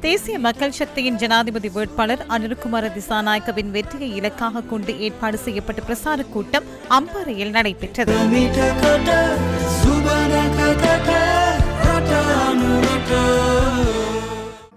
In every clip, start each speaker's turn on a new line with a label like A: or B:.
A: தேசிய மக்கள் சக்தியின் ஜனாதிபதி வேட்பாளர் அனில்குமார திசாநாயக்கவின் வெற்றியை இலக்காக கொண்டு ஏற்பாடு செய்யப்பட்ட பிரசார கூட்டம் அம்பாறையில் நடைபெற்றது.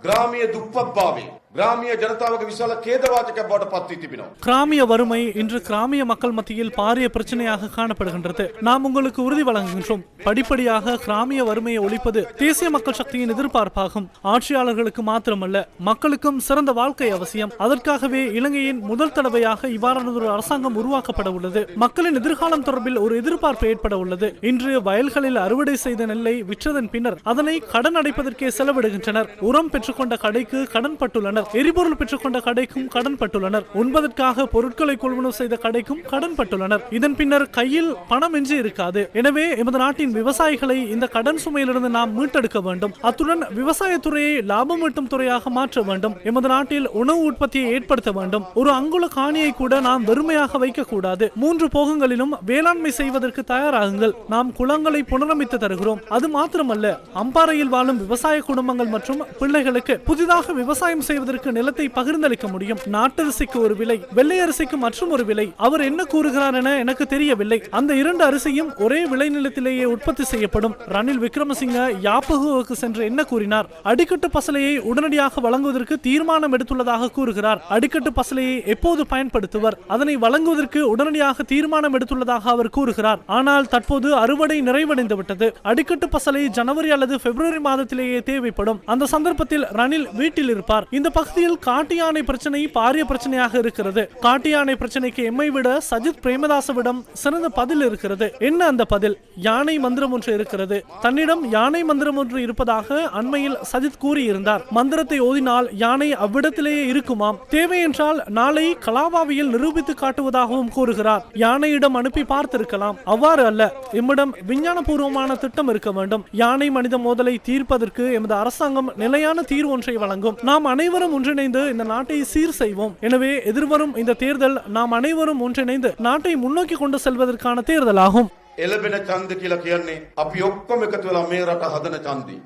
B: கிராமிய துப்பப்பாவே. கிராமிய ஜனதாவுக்கு விசால கேதவாச்சக்க போட்டு பத்தி திபினோம்
C: கிராமிய வறுமை இன்று கிராமிய மக்கள் மத்தியில் பாரிய பிரச்சனையாக காணப்படுகின்றது. நாம் உங்களுக்கு உறுதி வழங்குகின்றோம். படிப்படியாக கிராமிய வறுமையை ஒழிப்பது தேசிய மக்கள் சக்தியின் எதிர்பார்ப்பாகும். ஆட்சியாளர்களுக்கு மாத்திரமல்ல மக்களுக்கும் சிறந்த வாழ்க்கை அவசியம். அதற்காகவே இலங்கையின் முதல் தடவையாக இவ்வாறானதொரு அரசாங்கம் உருவாக்கப்பட உள்ளது. மக்களின் எதிர்காலம் தொடர்பில் ஒரு எதிர்பார்ப்பு ஏற்பட உள்ளது. இன்று வயல்களில் அறுவடை செய்த நெல்லை விற்றதன் பின்னர் அதனை கடன் அடைப்பதற்கே செலவிடுகின்றனர். உரம் பெற்றுக்கொண்ட கடைக்கு கடன் பட்டுள்ளனர். எரிபொருள் பெற்றுக்கொண்ட கடைக்கும் கடன் பட்டுள்ளனர். உண்பதற்காக பொருட்களை கொள்வனவு செய்த கடைக்கும் கடன் பட்டுள்ளனர். இதன் பின்னர் கையில் பணம் எஞ்சி இருக்காது. எனவே எமது நாட்டின் விவசாயிகளை இந்த கடன் சுமையிலிருந்து நாம் மீட்டெடுக்க வேண்டும். அத்துடன் விவசாயத்துறையை லாபம் ஈட்டும் துறையாக மாற்ற வேண்டும். எமது நாட்டில் உணவு உற்பத்தியை ஏற்படுத்த வேண்டும். ஒரு அங்குல காணியை கூட நாம் வெறுமையாக வைக்க கூடாது மூன்று போகங்களிலும் வேளாண்மை செய்வதற்கு தயாராகுங்கள். நாம் குளங்களை புனரமைத்து தருகிறோம். அது மாத்திரமல்ல அம்பாறையில் வாழும் விவசாய குடும்பங்கள் மற்றும் பிள்ளைகளுக்கு புதிதாக விவசாயம் செய்வதற்கு நிலத்தை பகிர்ந்தளிக்க முடியும். நாட்டரிசிக்கு ஒரு விலை வெள்ளை அரிசிக்கு மற்றும் ஒரு விலை. அவர் என்ன கூறுகிறார் என எனக்கு தெரியவில்லை. அந்த இரண்டு அரிசியும் ஒரே விளைநிலத்திலேயே உற்பத்தி செய்யப்படும். ரணில் விக்ரமசிங்க யாப்பகுவுக்கு சென்று என்ன கூறினார்? அடிக்கட்டு பசலையை உடனடியாக வழங்குவதற்கு தீர்மானம் எடுத்துள்ளதாக கூறுகிறார். அடிக்கட்டு பசலையை எப்போது பயன்படுத்துவர்? அதனை வழங்குவதற்கு உடனடியாக தீர்மானம் எடுத்துள்ளதாக அவர் கூறுகிறார். ஆனால் தற்போது அறுவடை நிறைவடைந்து விட்டது அடிக்கட்டு பசலை ஜனவரி அல்லது பிப்ரவரி மாதத்திலேயே தேவைப்படும். அந்த சந்தர்ப்பத்தில் ரணில் வீட்டில் இருப்பார். இந்த பகுதியில் காட்டு யானை பிரச்சனை பாரிய பிரச்சனையாக இருக்கிறது. காட்டு யானை பிரச்சனைக்கு எம்மை விட சஜித் பிரேமதாசவிடம் சிறந்த பதில் இருக்கிறது. என்ன அந்த பதில்? யானை மந்திரம் ஒன்று இருக்கிறது. தன்னிடம் யானை மந்திரம் ஒன்று இருப்பதாக அண்மையில் சஜித் கூறியிருந்தார். மந்திரத்தை ஓதினால் யானை அவ்விடத்திலேயே இருக்குமாம். தேவை என்றால் நாளை கலாபாவியில் நிரூபித்து காட்டுவதாகவும் கூறுகிறார். யானையிடம் அனுப்பி பார்த்திருக்கலாம். அவ்வாறு அல்ல. எம்மிடம் விஞ்ஞானபூர்வமான திட்டம் இருக்க வேண்டும். யானை மனித மோதலை தீர்ப்பதற்கு எமது அரசாங்கம் நிலையான தீர்வு ஒன்றை வழங்கும். நாம் அனைவரும் ஒன்றிணைந்து இந்த நாட்டை சீர் செய்வோம் எனவே எதிர்வரும் இந்த தேர்தல் நாம் அனைவரும் ஒன்றிணைந்து நாட்டை முன்னோக்கி கொண்டு செல்வதற்கான தேர்தலாகும்
B: එලබෙන චන්ද කියලා කියන්නේ අපි ඔක්කොම එකතු වෙලා මේ රට හදන චන්දි.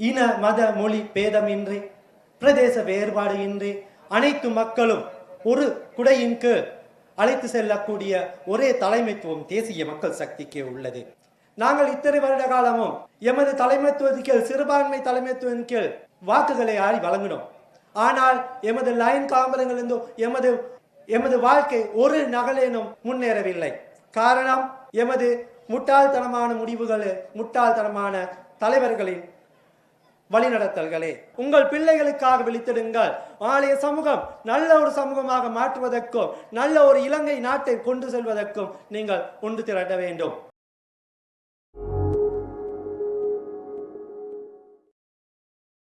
D: இன மத மொழி பேதமின்றி பிரதேச வேறுபாடு இன்றி அனைத்து மக்களும் ஒரு குடையின் கீழ் அழைத்து செல்லக்கூடிய ஒரே தலைமைத்துவம் தேசிய மக்கள் சக்திக்கு உள்ளது நாங்கள் இத்தனை வருட காலமும் எமது தலைமைத்துவத்தின் கீழ் சிறுபான்மை தலைமைத்துவத்தின் கீழ் வாக்குகளை ஆடி வழங்கினோம். ஆனால் எமது லைன் காம்பரங்களிலிருந்தோ எமது எமது வாழ்க்கை ஒரு நகலேனும் முன்னேறவில்லை. காரணம் எமது முட்டாள்தனமான முடிவுகள் முட்டாள்தனமான தலைவர்களின் வழிநடத்தல்களே. உங்கள் பிள்ளைகளுக்காக விழித்திடுங்கள். ஆலய சமூகம் நல்ல ஒரு சமூகமாக மாற்றுவதற்கும் நல்ல ஒரு இலங்கை நாட்டை கொண்டு செல்வதற்கும் நீங்கள் ஒன்று திரட்ட வேண்டும்.